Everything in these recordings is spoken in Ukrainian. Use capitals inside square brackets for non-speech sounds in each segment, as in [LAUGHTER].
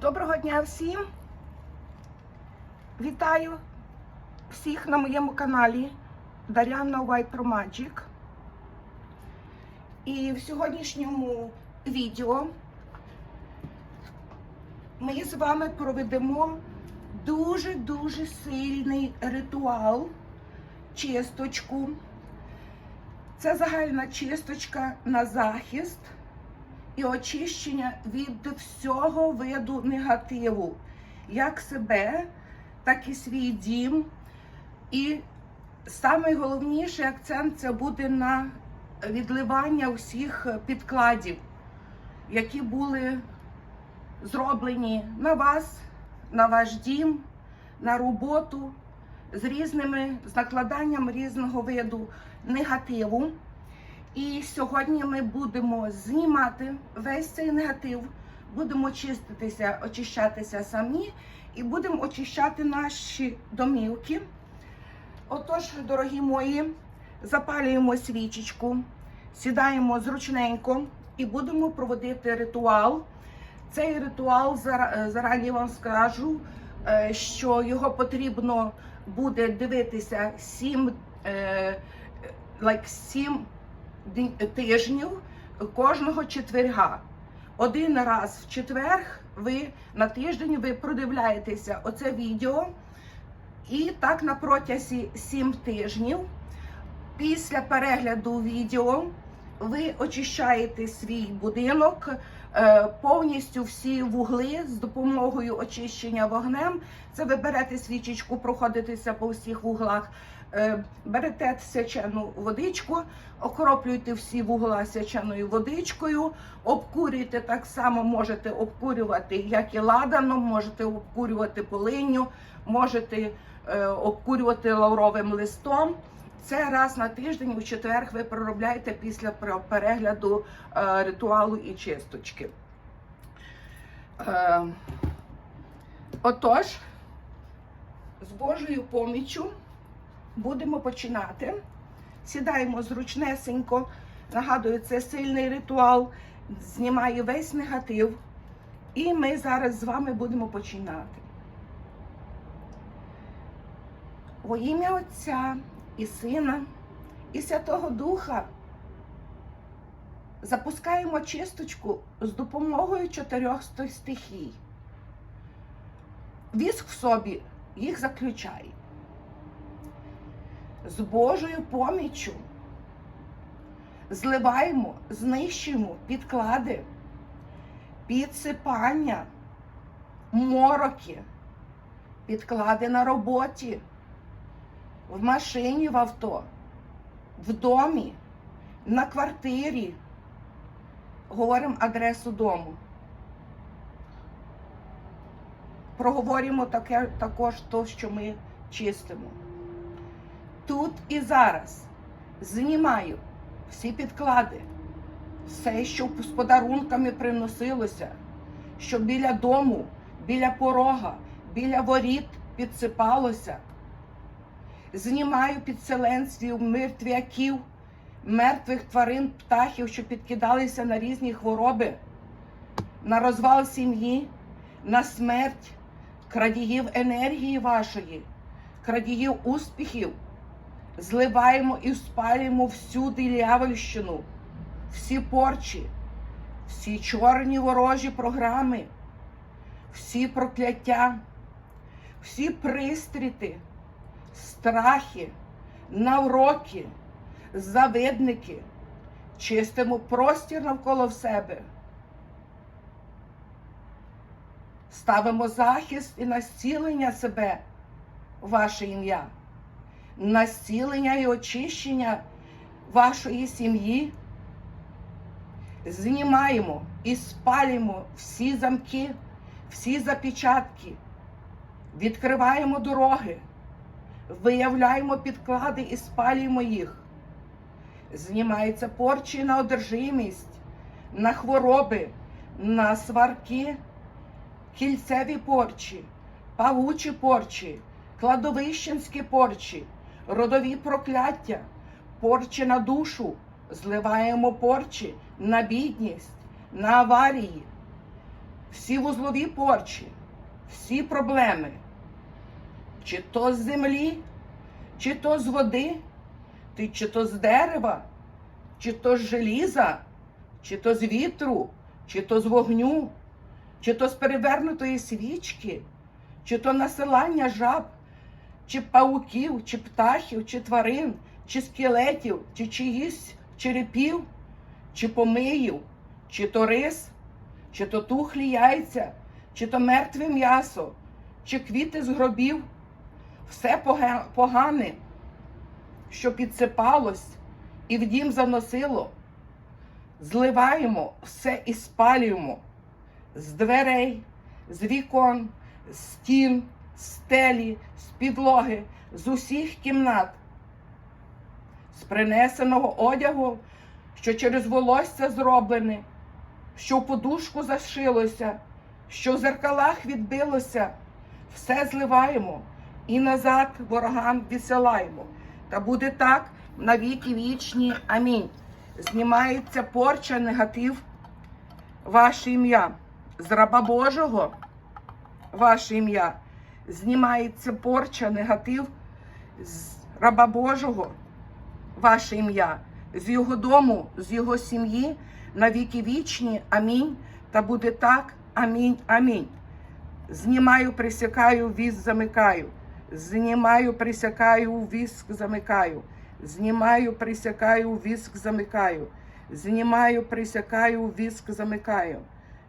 Доброго дня всім! Вітаю всіх на моєму каналі Дар'яна White Pro Magic. І в сьогоднішньому відео ми з вами проведемо дуже-дуже сильний ритуал, чисточку. Це загальна чисточка на захист і очищення від всього виду негативу, як себе, так і свій дім. І найголовніший акцент це буде на відливання всіх підкладів, які були зроблені на вас, на ваш дім, на роботу з різними з накладанням різного виду негативу. І сьогодні ми будемо знімати весь цей негатив, будемо чиститися, очищатися самі і будемо очищати наші домівки. Отож, дорогі мої, запалюємо свічечку, сідаємо зручненько і будемо проводити ритуал. Цей ритуал зарані вам скажу, е, що його потрібно буде дивитися 7, like 7 день- тижнів кожного четверга. Один раз в четверг ви на тиждень ви продивляєтеся оце відео. І так на протязі 7 тижнів. Після перегляду відео ви очищаєте свій будинок, е, повністю всі вугли з допомогою очищення вогнем. Це ви берете свічечку, проходитеся по всіх вуглах, берете свячену водичку, окроплюєте всі вугла свяченою водичкою, обкурюєте так само, можете обкурювати як і ладаном, можете обкурювати полинню, можете е, обкурювати лавровим листом. Це раз на тиждень у четверг ви проробляєте після перегляду е, ритуалу і чисточки. Е, отож, з Божою поміччю будемо починати. Сідаємо зручнесенько. Нагадую, це сильний ритуал, знімає весь негатив. І ми зараз з вами будемо починати. Во ім'я Отця і Сина, і Святого Духа запускаємо чисточку з допомогою чотирьох стихій. Віск в собі їх заключає. З Божою поміччю зливаємо, знищуємо підклади, підсипання, мороки, підклади на роботі в машині в авто, в домі, на квартирі. Говоримо адресу дому. Проговоримо таке, також то, що ми чистимо. Тут і зараз знімаю всі підклади, все, що з подарунками приносилося, що біля дому, біля порога, біля воріт підсипалося знімаю підселенців, мертвяків, мертвих тварин, птахів, що підкидалися на різні хвороби, на розвал сім'ї, на смерть, крадіїв енергії вашої, крадіїв успіхів. Зливаємо і спалюємо всюди лявольщину, всі порчі, всі чорні ворожі програми, всі прокляття, всі пристріти страхи, навроки, завидники, чистимо простір навколо себе. Ставимо захист і настілення себе, ваше ім'я, настілення і очищення вашої сім'ї. Знімаємо і спалюємо всі замки, всі запечатки, відкриваємо дороги виявляємо підклади і спалюємо їх. Знімається порчі на одержимість, на хвороби, на сварки, кільцеві порчі, павучі порчі, кладовищенські порчі, родові прокляття, порчі на душу, зливаємо порчі на бідність, на аварії. Всі вузлові порчі, всі проблеми, чи то з землі, чи то з води, чи то з дерева, чи то з желіза, чи то з вітру, чи то з вогню, чи то з перевернутої свічки, чи то насилання жаб, чи пауків, чи птахів, чи тварин, чи скелетів, чи чиїсь черепів, чи помиїв, чи то рис, чи то тухлі яйця, чи то мертве м'ясо, чи квіти з гробів, все погане, що підсипалось і в дім заносило. Зливаємо все і спалюємо з дверей, з вікон, з стін, стелі, з підлоги, з усіх кімнат, з принесеного одягу, що через волосся зроблене, що в подушку зашилося, що в зеркалах відбилося, все зливаємо і назад ворогам відсилаємо. Та буде так на віки вічні. Амінь. Знімається порча, негатив, ваше ім'я. З раба Божого, ваше ім'я. Знімається порча, негатив з раба Божого, ваше ім'я, з його дому, з його сім'ї на віки вічні. Амінь. Та буде так. Амінь. Амінь. Знімаю, присякаю, віз замикаю. Знімаю, присякаю, віск замикаю. Знімаю, присякаю, віск замикаю. Знімаю, присякаю, віск замикаю.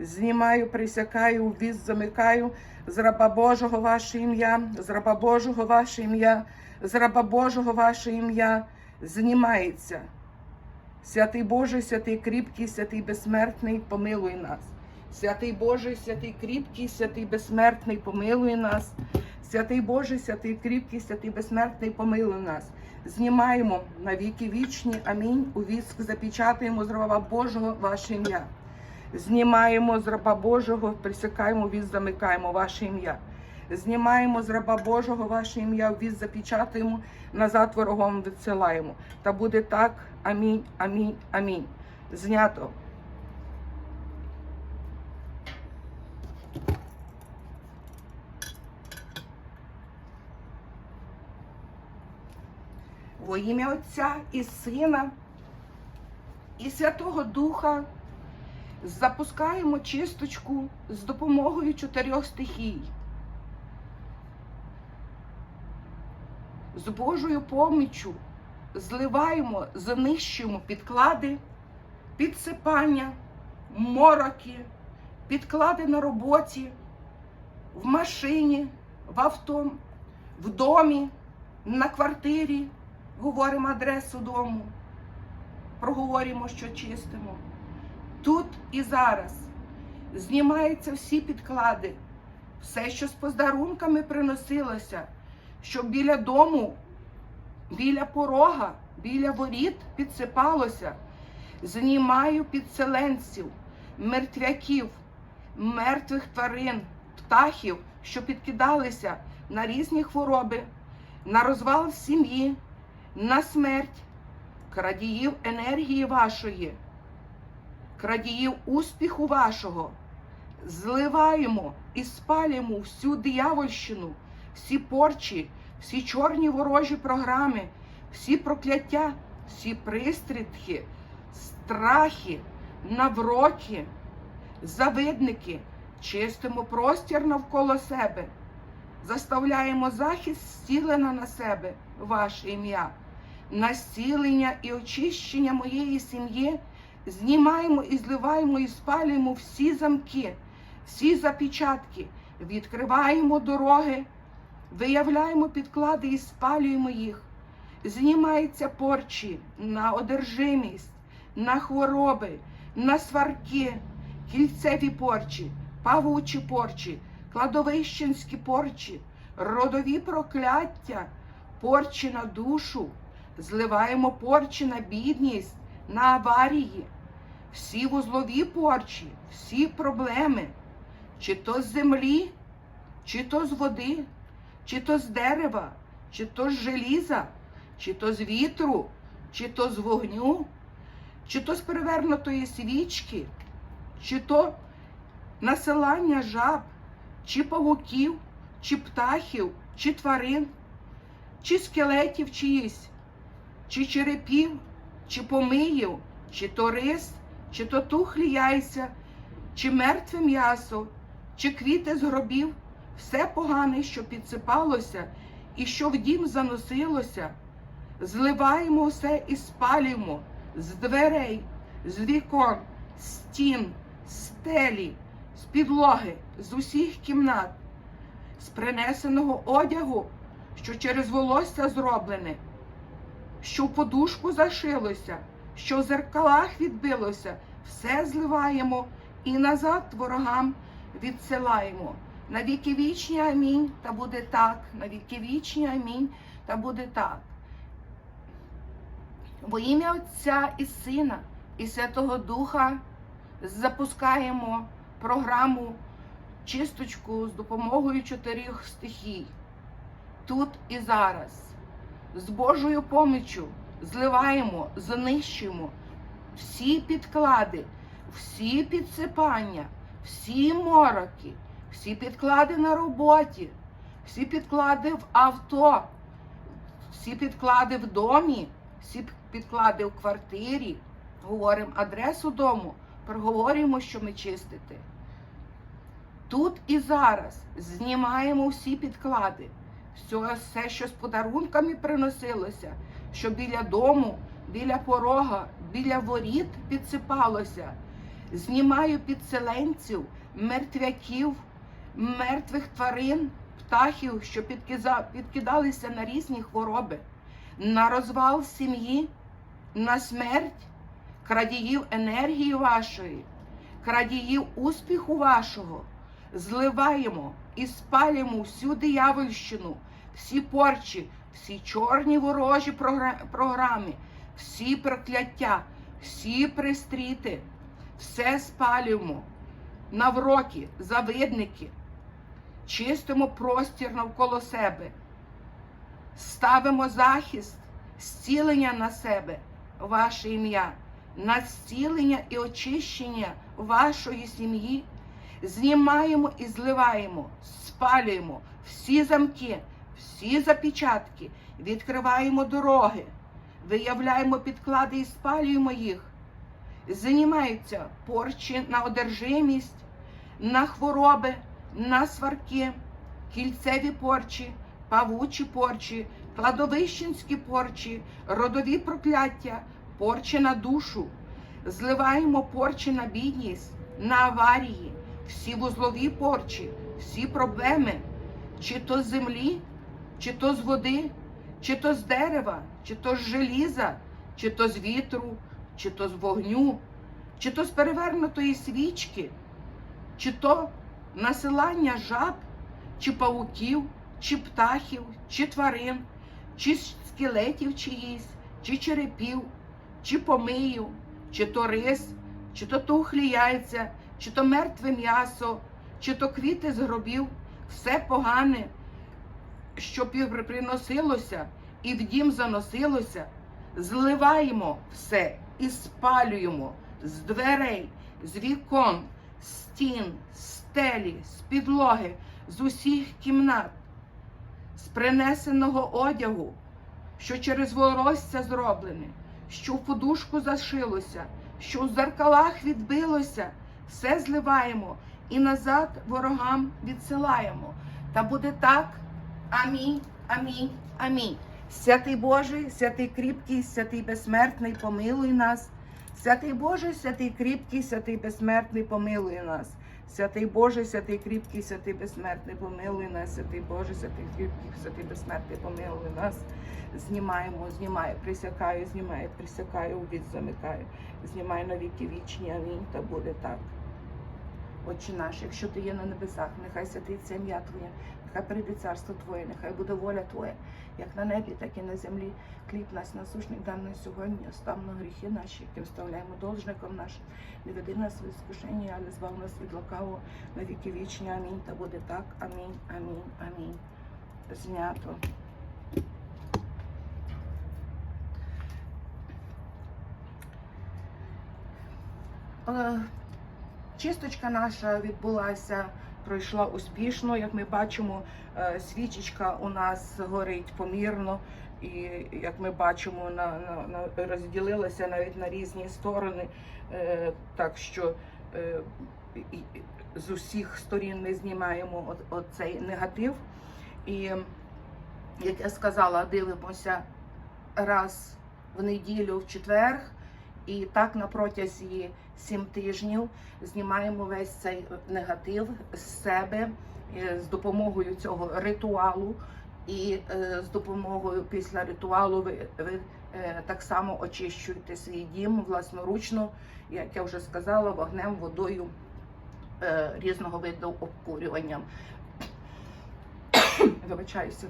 Знімаю, присякаю, віз замикаю. З раба Божого ваше ім'я, з раба Божого ваше ім'я, з раба Божого ваше ім'я знімається. Святий Божий, святий кріпкий, святий безсмертний, помилуй нас. Святий Божий, святий кріпкий, святий безсмертний, помилуй нас. Святий Божий, святий кріпкий, святий безсмертний, помилуй нас. Знімаємо на віки вічні. Амінь. У віск запечатаємо з раба Божого ваше ім'я. Знімаємо з раба Божого, присякаємо віз, замикаємо ваше ім'я. Знімаємо з раба Божого ваше ім'я, віз запечатаємо, назад ворогом відсилаємо. Та буде так. Амінь, амінь, амінь. Знято. Во ім'я Отця і Сина і Святого Духа запускаємо чисточку з допомогою чотирьох стихій. З Божою поміччю зливаємо, знищуємо підклади, підсипання, мороки, підклади на роботі, в машині, в авто, в домі, на квартирі. Говоримо адресу дому, проговоримо, що чистимо. Тут і зараз знімаються всі підклади, все, що з подарунками приносилося, щоб біля дому, біля порога, біля воріт підсипалося. Знімаю підселенців, мертвяків, мертвих тварин, птахів, що підкидалися на різні хвороби, на розвал сім'ї, на смерть, крадіїв енергії вашої крадіїв успіху вашого, зливаємо і спалюємо всю диявольщину, всі порчі, всі чорні ворожі програми, всі прокляття, всі пристрітки, страхи, навроки, завидники, чистимо простір навколо себе, заставляємо захист зцілена на себе, ваше ім'я, на зцілення і очищення моєї сім'ї знімаємо і зливаємо і спалюємо всі замки, всі запечатки, відкриваємо дороги, виявляємо підклади і спалюємо їх. Знімаються порчі на одержимість, на хвороби, на сварки, кільцеві порчі, павучі порчі, кладовищенські порчі, родові прокляття, порчі на душу, зливаємо порчі на бідність, на аварії, всі вузлові порчі, всі проблеми, чи то з землі, чи то з води, чи то з дерева, чи то з желіза, чи то з вітру, чи то з вогню, чи то з перевернутої свічки, чи то насилання жаб, чи павуків, чи птахів, чи тварин, чи скелетів чиїсь, чи черепів, чи помиїв, чи то рис, чи то тухлі яйця, чи мертве м'ясо, чи квіти з гробів, все погане, що підсипалося, і що в дім заносилося, зливаємо усе і спалюємо з дверей, з вікон, стін, стелі, з підлоги, з усіх кімнат, з принесеного одягу, що через волосся зроблене, що в подушку зашилося, що в зеркалах відбилося, все зливаємо і назад ворогам відсилаємо. На віки вічні амінь, та буде так. На віки вічні амінь, та буде так. Во ім'я Отця і Сина і Святого Духа запускаємо програму чисточку з допомогою чотирьох стихій. Тут і зараз. З Божою поміччю зливаємо, знищуємо всі підклади, всі підсипання, всі мороки, всі підклади на роботі, всі підклади в авто, всі підклади в домі, всі підклади в квартирі. Говоримо адресу дому, проговорюємо, що ми чистите. Тут і зараз знімаємо всі підклади, все, все, що з подарунками приносилося, що біля дому, біля порога, біля воріт підсипалося. Знімаю підселенців, мертвяків, мертвих тварин, птахів, що підкидалися на різні хвороби, на розвал сім'ї, на смерть, крадіїв енергії вашої, крадіїв успіху вашого. Зливаємо і спалюємо всю диявольщину, всі порчі, всі чорні ворожі програми, всі прокляття, всі пристріти, все спалюємо, навроки, завидники, чистимо простір навколо себе, ставимо захист, зцілення на себе, ваше ім'я, на зцілення і очищення вашої сім'ї. Знімаємо і зливаємо, спалюємо всі замки, всі запечатки, відкриваємо дороги, виявляємо підклади і спалюємо їх. Знімаються порчі на одержимість, на хвороби, на сварки, кільцеві порчі, павучі порчі, кладовищенські порчі, родові прокляття, порчі на душу. Зливаємо порчі на бідність, на аварії, всі вузлові порчі, всі проблеми, чи то землі, чи то з води, чи то з дерева, чи то з желіза, чи то з вітру, чи то з вогню, чи то з перевернутої свічки, чи то насилання жаб, чи павуків, чи птахів, чи тварин, чи скелетів чиїсь, чи черепів, чи помию, чи то рис, чи то тухлі яйця, чи то мертве м'ясо, чи то квіти з гробів, все погане, що приносилося і в дім заносилося, зливаємо все і спалюємо з дверей, з вікон, стін, стелі, з підлоги, з усіх кімнат, з принесеного одягу, що через волосся зроблене, що в подушку зашилося, що в зеркалах відбилося, все зливаємо і назад ворогам відсилаємо. Та буде так. Амінь, амінь, амінь. Святий Божий, святий кріпкий, святий безсмертний, помилуй нас. Святий Божий, святий кріпкий, святий безсмертний, помилуй нас. Святий Божий, святий кріпкий, святий безсмертний, помилуй нас, святий Божий, святий кріпкий, святий безсмертний, помилуй нас. Знімаємо, знімаю, присякаю, знімаю, присякаю, від замикаю. Знімаю на віки вічні, амінь, та буде так. Отче наш, якщо ти є на небесах, нехай святиться ім'я Твоє, нехай прийде царство Твоє, нехай буде воля Твоя, як на небі, так і на землі. Хліб нас насушний дай нам сьогодні, остав на гріхи наші, яким вставляємо должником нашим. Не веди нас в іскушення, але збав нас від лукавого на віки вічні. Амінь. Та буде так. Амінь, амінь, амінь. Знято. Е, Чисточка наша відбулася, пройшла успішно. Як ми бачимо, е, свічечка у нас горить помірно, і як ми бачимо, на, на, розділилася навіть на різні сторони. Е, Так що е, з усіх сторін ми знімаємо оцей негатив. І як я сказала, дивимося раз в неділю, в четвер, і так на протязі сім тижнів знімаємо весь цей негатив з себе е, з допомогою цього ритуалу. І е, з допомогою після ритуалу ви, ви е, так само очищуєте свій дім власноручно, як я вже сказала, вогнем, водою різного виду обкурюванням. [COUGHS] Вибачаюся.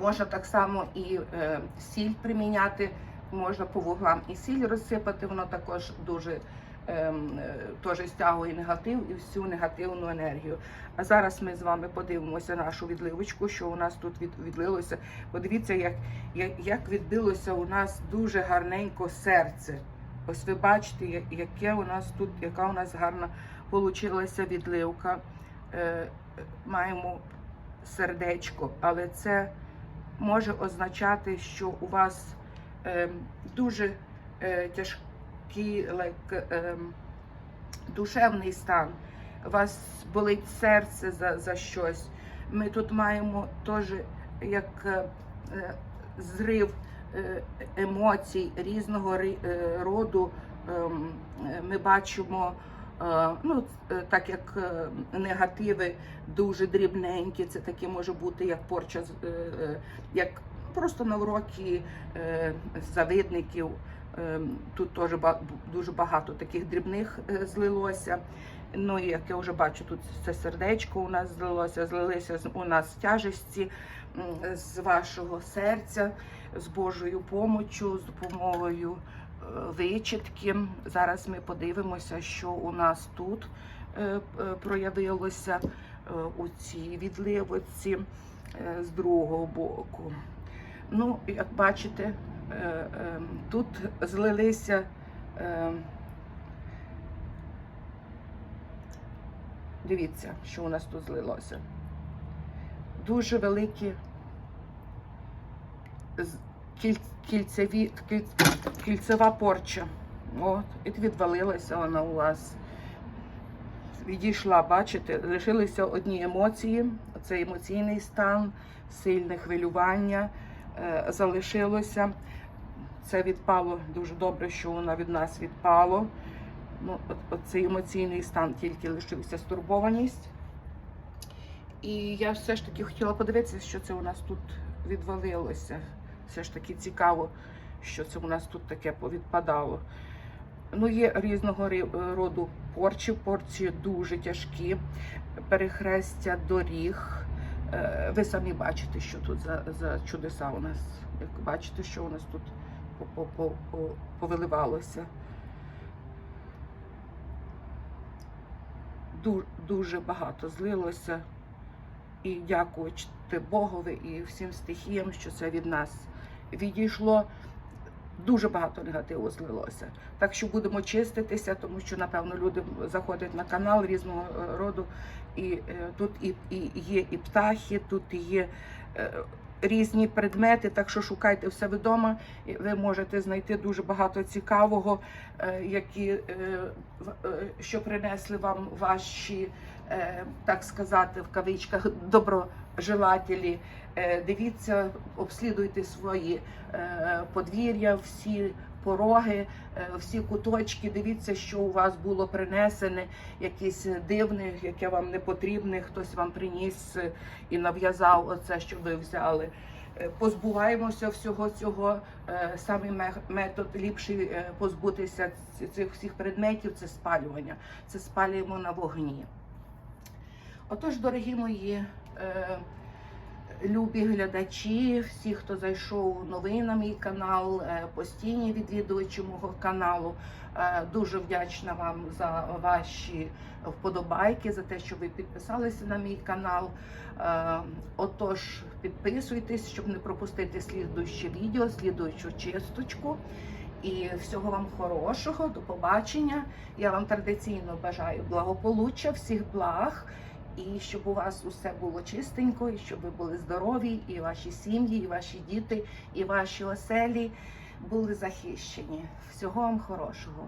Можна так само і сіль приміняти, можна по вуглам і сіль розсипати, воно також дуже ем, е, теж стягує негатив і всю негативну енергію. А зараз ми з вами подивимося нашу відливочку, що у нас тут від, відлилося. Подивіться, як, як, як відбилося у нас дуже гарненько серце. Ось ви бачите, яке у нас тут, яка у нас гарна получилася відливка. Е, маємо сердечко, але це може означати, що у вас дуже е, тяжкий like, е, душевний стан. У вас болить серце за, за щось. Ми тут маємо теж як е, зрив е, емоцій різного роду. Ем, Ми бачимо, ну, так як негативи дуже дрібненькі, це таке може бути як порча, як просто на уроки е, завидників. Е, Тут теж дуже багато таких дрібних е, злилося. Ну і як я вже бачу, тут це сердечко у нас злилося, злилися у нас тяжесті з вашого серця, з Божою помочю, з допомогою вичитки. Зараз ми подивимося, що у нас тут проявилося у цій відливоці з другого боку. Ну, як бачите, е, е, тут злилися. е, Дивіться, що у нас тут злилося. Дуже великі кільцеві, кіль- кільцева порча. От, і відвалилася вона у вас. Відійшла, бачите, лишилися одні емоції, це емоційний стан, сильне хвилювання залишилося. Це відпало дуже добре, що воно від нас відпало. Ну, от, емоційний стан тільки лишився стурбованість. І я все ж таки хотіла подивитися, що це у нас тут відвалилося. Все ж таки цікаво, що це у нас тут таке повідпадало. Ну, є різного роду порчі. Порчі дуже тяжкі, перехрестя доріг. Е, Ви самі бачите, що тут за, за чудеса у нас. Як бачите, що у нас тут по- по- по- по- повиливалося. Дуже багато злилося. І дякуючи Богові і всім стихіям, що це від нас відійшло. Дуже багато негативу злилося. Так що будемо чиститися, тому що, напевно, люди заходять на канал різного е, роду. І е, тут і, і є і птахи, тут є е, різні предмети. Так що шукайте в себе вдома. І ви можете знайти дуже багато цікавого, які, що принесли вам ваші, так сказати, в кавичках доброжелателі. Е, Дивіться, обслідуйте свої е, подвір'я, всі пороги, е, всі куточки. Дивіться, що у вас було принесене, якесь дивне, яке вам не потрібне. Хтось вам приніс е, і нав'язав оце, що ви взяли. Е, Позбуваємося всього цього. Е, Самий ме- метод ліпший е, позбутися цих всіх предметів це спалювання. Це спалюємо на вогні. Отож, дорогі мої. е, Любі глядачі, всі, хто зайшов новий на мій канал, е, постійні відвідувачі мого каналу. е, Дуже вдячна вам за ваші вподобайки, за те, що ви підписалися на мій канал. Е, Отож, підписуйтесь, щоб не пропустити слідуюче відео, слідуючу чисточку. І всього вам хорошого, до побачення. Я вам традиційно бажаю благополуччя, всіх благ, і щоб у вас усе було чистенько, і щоб ви були здорові, і ваші сім'ї, і ваші діти, і ваші оселі були захищені. Всього вам хорошого.